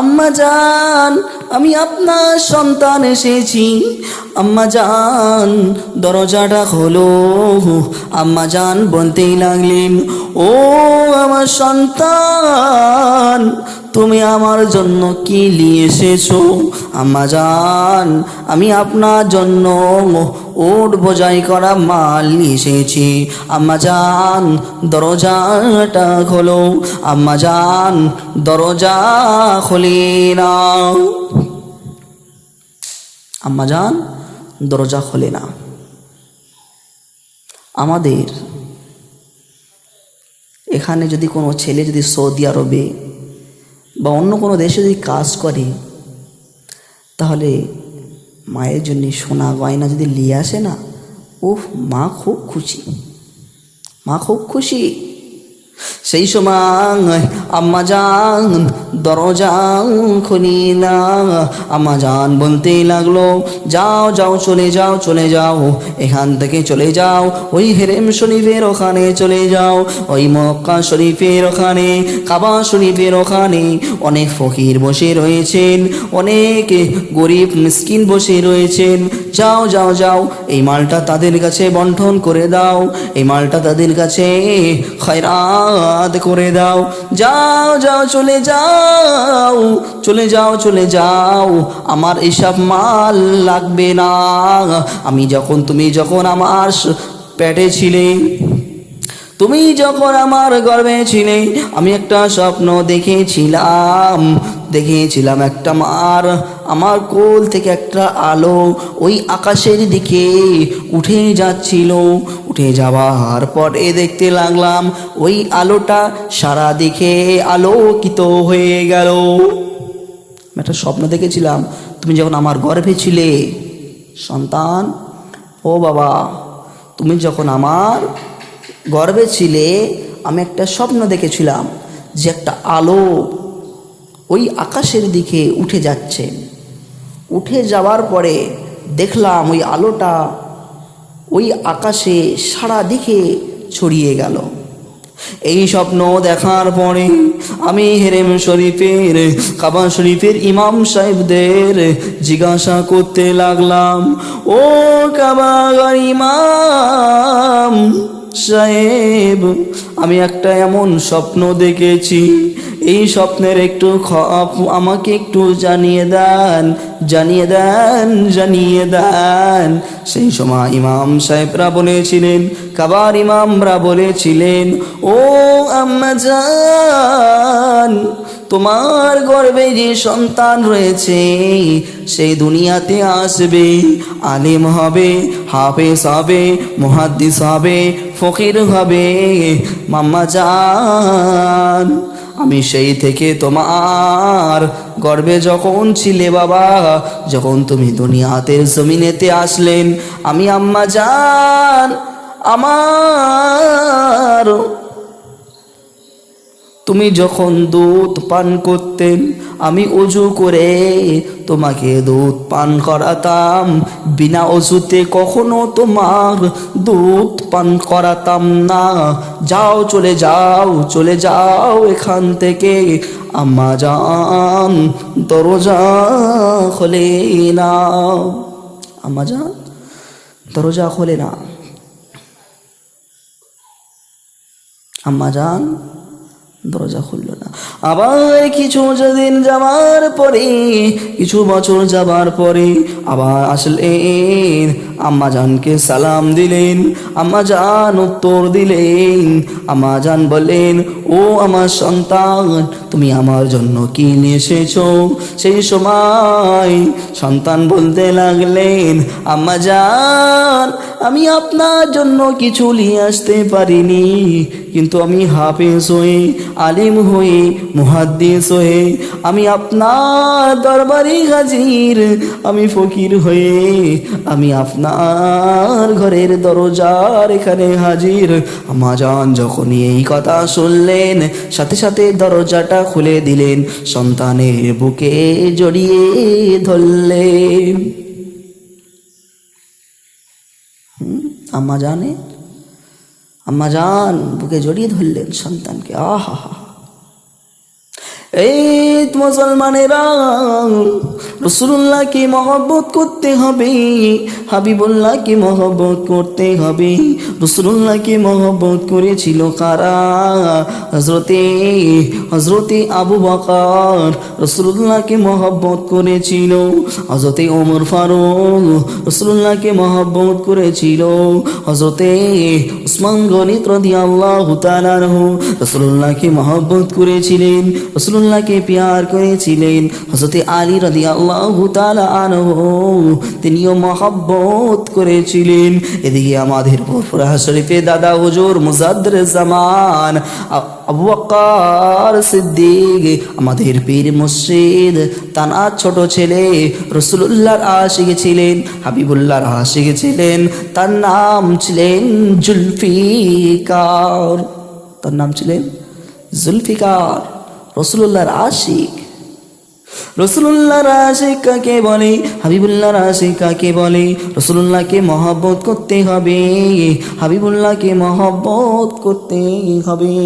আম্মা যান আমি আপনার সন্তান এসেছি। আম্মা যান দরজাটা হলো আম্মা যান বলতেই লাগলেন, ও আমার সন্তান তুমি আমার জন্য কি নিয়ে এসেছ? আম্মা জান, আমি আপনার জন্য ওট বোঝাই করা মাল নিয়ে এসেছি। আম্মা জান, দরজাটা খোলো। আম্মা জান, দরজা খোলে না আম্মা জান, দরজা খোলে না আমাদের এখানে যদি কোনো ছেলে যদি সৌদি আরবে বা অন্য কোনো দেশে যদি কাজ করে, তাহলে মায়ের জন্যে সোনা গয়না যদি নিয়ে আসে না ও মা খুব খুশি। মা খুব খুশি। সেই সময় আম্মা যান দরজা খুলি না আম্মা যান বলতে লাগল, যাও যাও, চলে যাও চলে যাও, এখান থেকে চলে যাও, ওই হেরেম শরীফের ওখানে চলে যাও, ওই মক্কা শরীফের ওখানে, কাবা শরীফের ওখানে। অনেক ফকির বসে রয়েছেন, অনেক গরিব মিসকিন বসে রয়েছেন। যাও যাও যাও, এই মালটা তাদের কাছে বন্টন করে দাও, এই মালটা তাদের কাছে খয়রাত করে দাও। যাও যাও, চলে যাও চলে যাও চলে যাও। আমার এসব মাল লাগবে না। আমি যখন, তুমি যখন আমার পেটে ছিলে, তুমি যখন আমার গর্বে ছিলে, আমি একটা স্বপ্ন দেখেছিলাম। দেখেছিলাম একটা মার আমার কোল থেকে একটা আলো ওই আকাশের দিকে উঠে যাচ্ছিল। উঠে যাওয়ার পরে দেখতে লাগলাম, ওই আলোটা সারা দিকে আলোকিত হয়ে গেল। একটা স্বপ্ন দেখেছিলাম, তুমি যখন আমার গর্ভে ছিলে, সন্তান, ও বাবা, তুমি যখন আমার গর্বে ছিলে, আমি একটা স্বপ্ন দেখেছিলাম যে একটা আলো ওই আকাশের দিকে উঠে যাচ্ছে। উঠে যাওয়ার পরে দেখলাম ওই আলোটা ওই আকাশে সারা দিকে ছড়িয়ে গেল। এই স্বপ্ন দেখার পরে আমি হেরেম শরীফের, কাবা শরীফের ইমাম সাহেবদের জিজ্ঞাসা করতে লাগলাম, ও কাবা ইমাম সাহেব, আমি একটা এমন স্বপ্ন দেখেছি এই স্বপ্নের একটু আমাকে একটু জানিয়ে দেন জানিয়ে দেন জানিয়ে দেন। সেই সময় ইমাম সাহেবরা বলেছিলেন, কাবার ইমামরা বলেছিলেন, ও আম্মা তোমার গর্বে যে সন্তান রয়েছে, সেই দুনিয়াতে আসবে, আলিম হবে, হাফেজ হবে, মুহাদ্দিস হবে, ফকির হবে। মাম্মা জান আমি সেই থেকে তোমার গর্বে যখন ছিলে বাবা, যখন তুমি দুনিয়াতে জমিনেতে আসলেন, আমি আম্মা যান আমার। তুমি যখন দুধ পান করতেন আমি অজু করে তোমাকে দুধ পান করাতাম। বিনা অজুতে কখনো তোমার দুধ পান করাতাম না। যাও, চলে যাও চলে যাও এখান থেকে। আম্মা যান দরজা খোলে না। আম্মা যান দরজা খোলে না। আম্মা যান দরজা খুলল না। আবার কিছু দিন যাওয়ার পরে, কিছু বছর যাবার পরে আবার আসলেন। আম্মা জানকে সালাম দিলেন, আম্মা জান উত্তর দিলেন, আম্মা জান বলেন ও আমার সন্তান, তুমি আমার জন্য কি নিয়ে এসেছ? সেই সময় সন্তান বলতে লাগলেন, আম্মা জান, আমি আপনার জন্য কিছু নিয়ে আসতে পারিনি, কিন্তু আমি হাফেজ হয়ে আলিম হয়ে মুহাদ্দিস হয়ে আমি আপনার দরবারে হাজির, আমি ফকির হয়ে আমি আপনার ঘরের দরজার এখানে হাজির। আমাজান যখনই এই কথা শুনলেন, সাথে সাথে দরজাটা খুলে দিলেন সন্তানের বুকে জড়িয়ে ধরলেন। আম্মা জানে? আম্মা জান, বুকে জড়িয়ে ধরলেন সন্তানকে। আহা এই মুসলমানেরা রসুল্লাহকে মহব্বত করতে হবে, হাবিবুল্লাহকে মহব্বত করতে হবে। রসুল্লাহকে মহব্বত করেছিল কারা? হজরতে হজরতে আবু বকর রসুল্লাহকে মহব্বত করেছিল। হজরতে ওমর ফারুক রসুল্লাহকে মহব্বত করেছিল। হজরতে উসমান গনিত রদি আল্লাহ তালানহ রসুল্লাহকে মহব্বত করেছিলেন, রসুল্লাহকে পিয়ার করেছিলেন। হজরতে আলী রদি আল্লাহ তালানহ তিনিও মহব্বত করেছিলেন। এদিকে আমাদের পুরপুরা শরীফে দাদা হুজুর মুজাদ্দের জামান, আবু সিদ্দিক, আমাদের পীর মুর্শিদ তানার ছোট ছেলে রসুল্লাহর আশিক ছিলেন, হাবিবুল্লাহর আশিক ছিলেন, তার নাম ছিলেন জুলফিকার। তার নাম ছিলেন জুলফিকার রসুল্লাহর আশিক। রসুল্লাহর আশিক কাকে বলে, হাবিবুল্লাহ কাকে বলে রসুল্লাহকে মহব্বত করতে হবে, হাবিবুল্লাহকে মহব্বত করতে হবে।